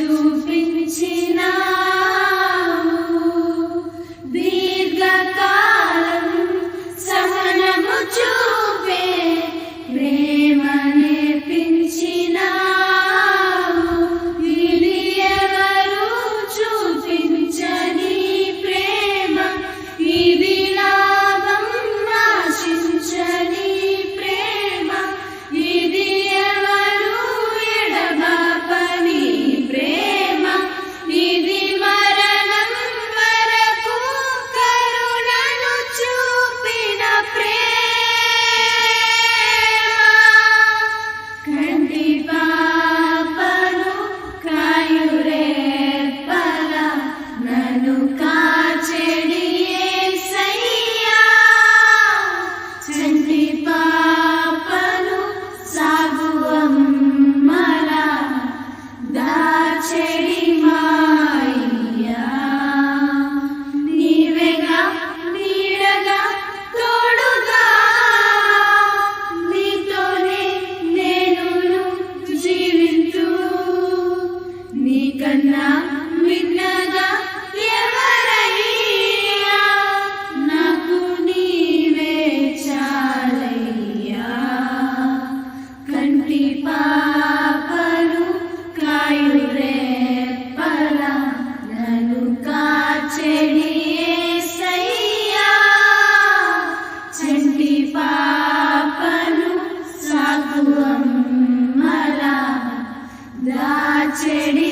చూపించినావు. దీర్ఘకాలం సహనము చూ ना चढ़ी